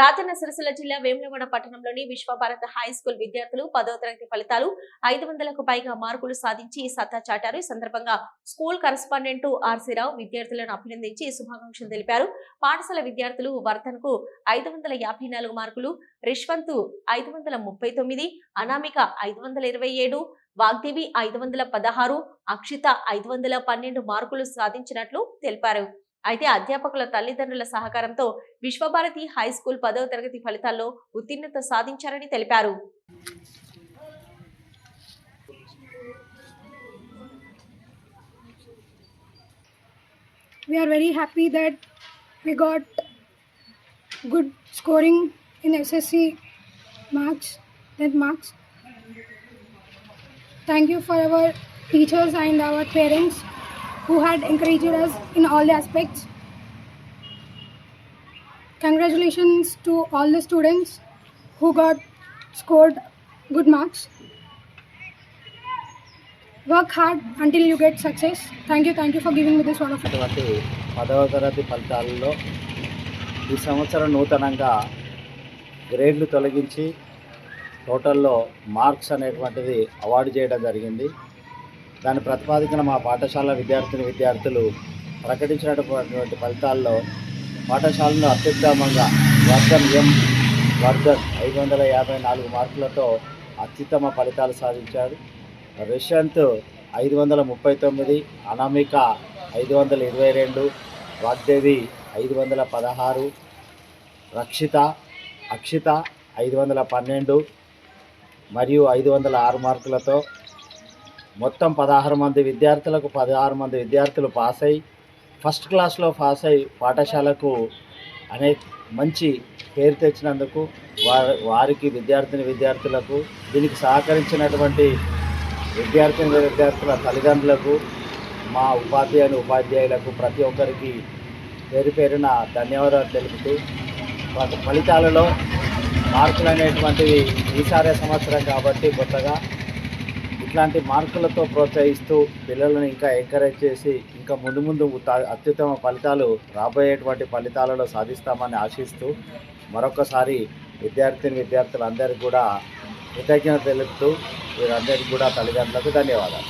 రాజన్న సిరిసిల్ల జిల్లా వేములవాడ పట్టణంలోని విశ్వభారత high school విద్యార్థులు పదో తరగతి ఫలితాలు ఐదు వందలకు పైగా మార్కులు సాధించి సత్తా చాటారు. ఈ సందర్భంగా స్కూల్ కరస్పాండెంట్ ఆర్సీరావు విద్యార్థులను అభినందించి శుభాకాంక్షలు తెలిపారు. పాఠశాల విద్యార్థులు వర్ధన్కు ఐదు వందల యాభై నాలుగు మార్కులు రిష్వంత్ ఐదు వందల ముప్పై తొమ్మిది అనామిక ఐదు వందల ఇరవై ఏడు వాగ్దేవి ఐదు వందల పదహారు అక్షిత ఐదు వందల పన్నెండు మార్కులు సాధించినట్లు తెలిపారు. అయితే అధ్యాపకుల తల్లిదండ్రుల సహకారంతో విశ్వభారతి హై స్కూల్ పదవ తరగతి ఫలితాల్లో ఉత్తీర్ణత సాధించారని తెలిపారు we are very happy that we got good scoring in SSC marks, 10th marks. Thank you for our teachers and our parents who had encouraged us in all the aspects. Congratulations to all the students who got scored good marks. Work hard until you get success. Thank you, thank you for giving me this wonderful. అటువంటి పదవ తరగతి ఫలితాలలో ఈ సంవత్సరం నూతనంగా గ్రేడ్లు తొలగించి టోటల్లో marks అనేటువంటిది award చేయడం జరిగింది దాని ప్రతిపాదికన మా పాఠశాల విద్యార్థిని విద్యార్థులు ప్రకటించినటువంటి ఫలితాల్లో పాఠశాలను అత్యుత్తమంగా వర్ధన్ ఎం వర్ధన్ ఐదు వందల యాభై నాలుగు మార్కులతో అత్యుత్తమ ఫలితాలు సాధించాడు రిషంత్ ఐదు వందల ముప్పై తొమ్మిది అనామిక ఐదు వందల ఇరవై రెండు వాగ్దేవి ఐదు వందల పదహారు రక్షిత అక్షిత ఐదు వందల పన్నెండు మరియు ఐదు వందల ఆరు మార్కులతో మొత్తం పదహారు మంది విద్యార్థులకు పదహారు మంది విద్యార్థులు పాస్ అయి ఫస్ట్ క్లాస్లో పాస్ అయి పాఠశాలకు అనేక మంచి పేరు తెచ్చినందుకు వారి వారికి విద్యార్థిని విద్యార్థులకు దీనికి సహకరించినటువంటి విద్యార్థిని విద్యార్థుల తల్లిదండ్రులకు మా ఉపాధ్యాయుని ఉపాధ్యాయులకు ప్రతి ఒక్కరికి పేరు పేరున ధన్యవాదాలు తెలుపుతూ వాటి ఫలితాలలో మార్కులు అనేటువంటివి ఈసారే సంవత్సరం కాబట్టి కొత్తగా ఇట్లాంటి మార్కులతో ప్రోత్సహిస్తూ పిల్లలను ఇంకా ఎంకరేజ్ చేసి ఇంకా ముందు ముందు అత్యుత్తమ ఫలితాలు రాబోయేటువంటి ఫలితాలలో సాధిస్తామని ఆశిస్తూ మరొకసారి విద్యార్థిని విద్యార్థులందరికీ కూడా కృతజ్ఞత తెలుపుతూ వీరందరికీ కూడా తల్లిదండ్రులకు ధన్యవాదాలు.